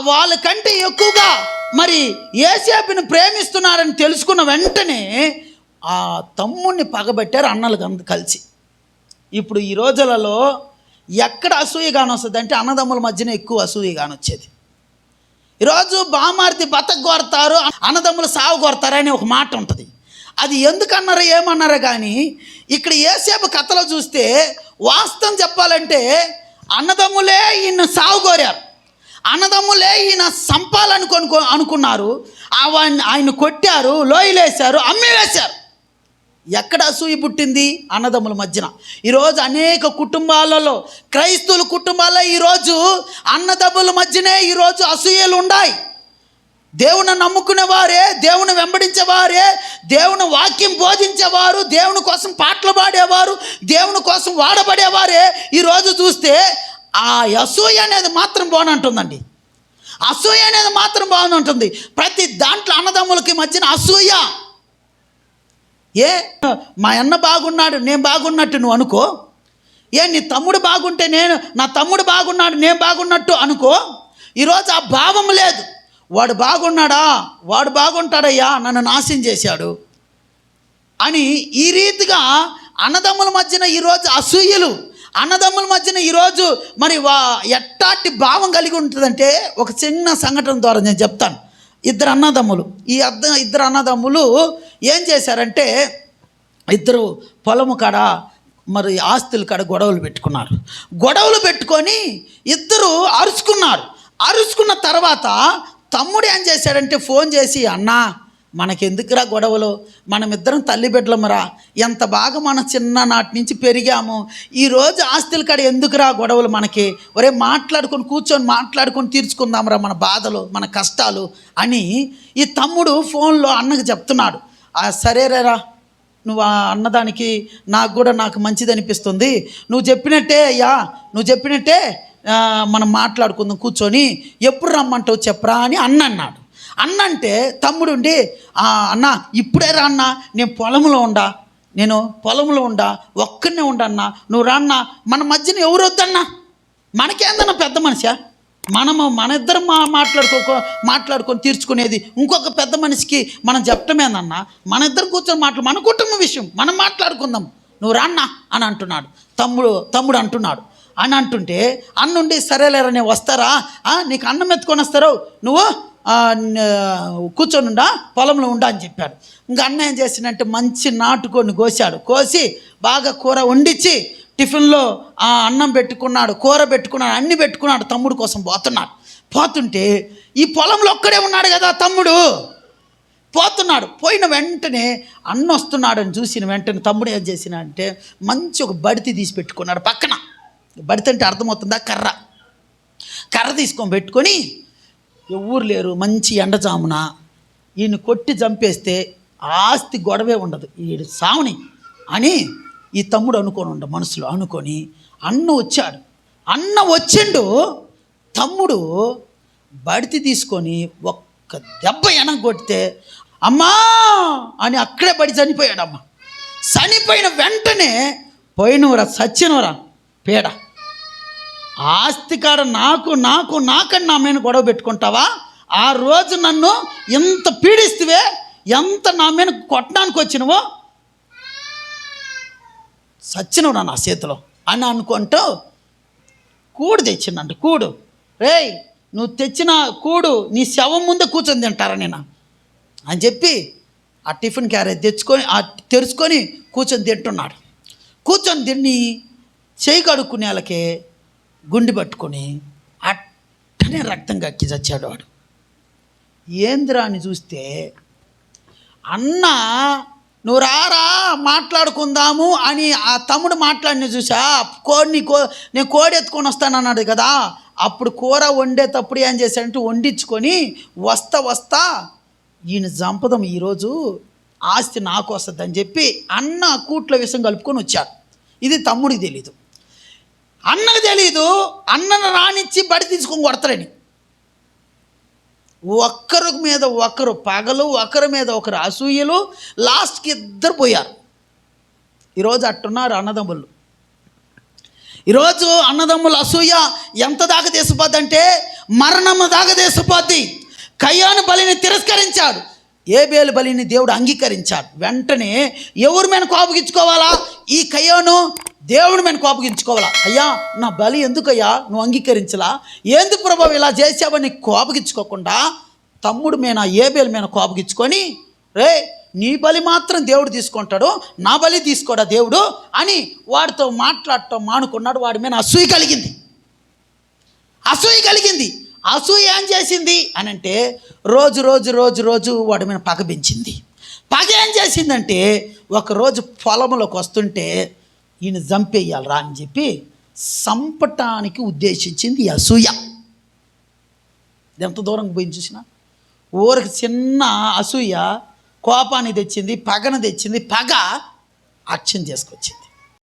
వాళ్ళకంటే ఎక్కువగా మరి ఏసేపుని ప్రేమిస్తున్నారని తెలుసుకున్న వెంటనే ఆ తమ్ముడిని పగబెట్టారు అన్నలు గం- కలిసి. ఇప్పుడు ఈ రోజులలో ఎక్కడ అసూయ కానొస్తుంది అంటే అన్నదమ్ముల మధ్యన ఎక్కువ అసూయ కానొచ్చేది ఈరోజు బామార్తి బతక కొడతారు అన్నదమ్ములు సాగు కొడతారు ఒక మాట ఉంటుంది. అది ఎందుకన్నారో ఏమన్నారో కానీ ఇక్కడ ఏసేపు కథలో చూస్తే వాస్తవం చెప్పాలంటే అన్నదమ్ములే ఈయన సాగు కోరారు అన్నదమ్ములే ఈయన సంపాలనుకొని అనుకున్నారు. ఆయన ఆయన కొట్టారు లోయలేశారు అమ్మి వేశారు ఎక్కడ అసూయ పుట్టింది? అన్నదమ్ముల మధ్యన. ఈరోజు అనేక కుటుంబాలలో క్రైస్తవుల కుటుంబాల్లో ఈరోజు అన్నదమ్ముల మధ్యనే ఈరోజు అసూయలు ఉన్నాయి దేవుని నమ్ముకునే వారే దేవుని వెంబడించేవారే దేవుని వాక్యం బోధించేవారు దేవుని కోసం పాటలు పాడేవారు దేవుని కోసం వాడబడేవారే. ఈరోజు చూస్తే ఆ అసూయ అనేది మాత్రం బాగుంటుందండి అసూయ అనేది మాత్రం బాగుంటుంది ప్రతి దాంట్లో అన్నదమ్ములకి మధ్యన అసూయ. ఏ? మా అన్న బాగున్నాడు నేను బాగున్నట్టు నువ్వు అనుకో. ఏ నీ తమ్ముడు బాగుంటే నేను నా తమ్ముడు బాగున్నాడు నేను బాగున్నట్టు అనుకో. ఈరోజు ఆ భావం లేదు. వాడు బాగున్నాడా? వాడు బాగుంటాడయ్యా నన్ను నాశనం చేశాడు. అని ఈ రీతిగా అన్నదమ్ముల మధ్యన ఈరోజు అసూయలు. అన్నదమ్ముల మధ్యన ఈరోజు మరి వా ఎట్టాటి భావం కలిగి ఉంటుందంటే ఒక చిన్న సంఘటన ద్వారా నేను చెప్తాను. ఇద్దరు అన్నదమ్ములు. ఈ అద్ద ఇద్దరు అన్నదమ్ములు ఏం చేశారంటే ఇద్దరు పొలము కాడ మరి ఆస్తుల కాడ గొడవలు పెట్టుకున్నారు. గొడవలు పెట్టుకొని ఇద్దరు అరుచుకున్నారు. అరుచుకున్న తర్వాత తమ్ముడు ఏం చేశాడంటే ఫోన్ చేసి అన్నా మనకెందుకురా గొడవలు? మనమిద్దరం తల్లి బిడ్డలమరా. ఎంత బాగా మన చిన్ననాటి నుంచి పెరిగాము. ఈరోజు ఆస్తుల కాడ ఎందుకురా గొడవలు మనకి? ఒరే మాట్లాడుకొని కూర్చొని మాట్లాడుకొని తీర్చుకుందాంరా మన బాధలు మన కష్టాలు అని ఈ తమ్ముడు ఫోన్లో అన్నకు చెప్తున్నాడు. సరేరేరా నువ్వు ఆ అన్నదానికి నాకు కూడా నాకు మంచిది అనిపిస్తుంది. నువ్వు చెప్పినట్టే అయ్యా నువ్వు చెప్పినట్టే మనం మాట్లాడుకుందాం కూర్చొని ఎప్పుడు రమ్మంటావు చెప్పరా అని అన్న అన్నాడు అన్న అంటే తమ్ముడు ఉండి అన్న ఇప్పుడే రా అన్న నేను పొలంలో ఉండా నేను పొలంలో ఉండా ఒక్కనే ఉండన్నా నువ్వు రాన్నా మన మధ్యన ఎవరు వద్దన్నా? మనకేందన్నా పెద్ద మనిషా? మనము మన ఇద్దరం మా మాట్లాడుకో మాట్లాడుకొని తీర్చుకునేది ఇంకొక పెద్ద మనిషికి మనం చెప్పటమేనన్నా? మన ఇద్దరు కూర్చొని మాట్లా మన కుటుంబ విషయం మనం మాట్లాడుకుందాం. నువ్వు రాన్నా అని అంటున్నాడు. తమ్ముడు తమ్ముడు అంటున్నాడు. అని అంటుంటే అన్నుండి సరేలేరా నేను వస్తారా? నీకు అన్నం ఎత్తుకొని వస్తారు? నువ్వు కూర్చొనుండా పొలంలో ఉండా అని చెప్పాడు. ఇంకా అన్న ఏం చేసిందంటే మంచి నాటుకొని కోసాడు కోసి బాగా కూర వండించి టిఫిన్లో ఆ అన్నం పెట్టుకున్నాడు కూర పెట్టుకున్నాడు అన్ని పెట్టుకున్నాడు తమ్ముడు కోసం పోతున్నాడు. పోతుంటే ఈ పొలంలో ఒక్కడే ఉన్నాడు కదా తమ్ముడు. పోతున్నాడు. పోయిన వెంటనే అన్న వస్తున్నాడని చూసిన వెంటనే తమ్ముడు ఏం చేసిన అంటే మంచి ఒక బడితి తీసి పెట్టుకున్నాడు పక్కన. బడితి అంటే అర్థమవుతుందా? కర్ర. కర్ర తీసుకొని పెట్టుకొని ఎవ్వరు లేరు మంచి ఎండజామున ఈయన కొట్టి చంపేస్తే ఆస్తి గొడవే ఉండదు. ఈడు సావుని అని ఈ తమ్ముడు అనుకొని ఉండ మనసులో. అనుకొని అన్న వచ్చాడు. అన్న వచ్చిండు తమ్ముడు బడితి తీసుకొని ఒక్క దెబ్బ ఎనం కొడితే అమ్మా అని అక్కడే పడి చనిపోయాడమ్మా. చనిపోయిన వెంటనే పోయినవరా సచ్చినవరా పేడ. ఆస్తి కాడ నాకు నాకు నాకని నా మీద గొడవ పెట్టుకుంటావా? ఆ రోజు నన్ను ఎంత పీడిస్తువే? ఎంత నా మీద కొట్టడానికి వచ్చినవో? సచ్చినవు నా చేతిలో. అని అనుకుంటూ కూడు తెచ్చిందంట కూడు. రేయ్ నువ్వు తెచ్చిన కూడు నీ శవం ముందే కూర్చొని తింటారా నేను అని చెప్పి ఆ టిఫిన్ క్యారేజ్ తెచ్చుకొని ఆ తెరుచుకొని కూర్చొని తింటున్నాడు. కూర్చొని తిని చేయి కడుక్కునేళ్ళకే గుండి పట్టుకొని అట్టనే రక్తం కక్కి చచ్చాడు వాడు. ఏందిరా అని చూస్తే అన్న నువ్వు రారా మాట్లాడుకుందాము అని ఆ తమ్ముడు మాట్లాడిన చూసా కోడిని కో నేను కోడి ఎత్తుకొని వస్తాను అన్నాడు కదా అప్పుడు కూర వండేటప్పుడు ఏం చేశాడంటే వండించుకొని వస్తా వస్తా ఈయన చంపదం ఈరోజు ఆస్తి నాకు వస్తుందని చెప్పి అన్న కూట్ల విషం కలుపుకొని వచ్చాడు. ఇది తమ్ముడికి తెలీదు. అన్నకు తెలీదు అన్నను రానిచ్చి బడి తీసుకొని కొడతారని. ఒక్కరి మీద ఒకరు పగలు ఒకరి మీద ఒకరు అసూయలు లాస్ట్కి ఇద్దరు పోయారు. ఈరోజు అట్టున్నారు అన్నదమ్ములు. ఈరోజు అన్నదమ్ముల అసూయ ఎంత దాకా తీసిపోద్ది అంటే మరణము దాకా తీసిపోద్ది. కయ్యాను బలిని తిరస్కరించాడు. ఏబేలు బలిని దేవుడు అంగీకరించాడు. వెంటనే ఎవరి మీద కోపగించుకోవాలా? ఈ కయ్యోను దేవుడి మీద కోపగించుకోవాలా? అయ్యా నా బలి ఎందుకయ్యా? నువ్వు అంగీకరించలా? ఎందుకు ప్రభావం ఇలా చేసావని కోపగించుకోకుండా తమ్ముడు మీద ఏబేలు మీద కోపగించుకొని రే నీ బలి మాత్రం దేవుడు తీసుకుంటాడు నా బలి తీసుకోడా దేవుడు అని వాడితో మాట్లాడటం మానుకున్నాడు. వాడి మీద అసూయ కలిగింది. అసూయ కలిగింది. అసూయ ఏం చేసింది? అని అంటే రోజు రోజు రోజు రోజు వాడి మీద పగ పెంచింది. పగ ఏం చేసిందంటే ఒకరోజు పొలంలోకి వస్తుంటే ఈయన చంపేయాలి రా అని చెప్పి చంపటానికి ఉద్దేశించింది అసూయ. ఎంత దూరం పోయింది చూసినా? ఊరికి చిన్న అసూయ కోపాన్ని తెచ్చింది పగను తెచ్చింది పగ అక్షం చేసుకొచ్చింది.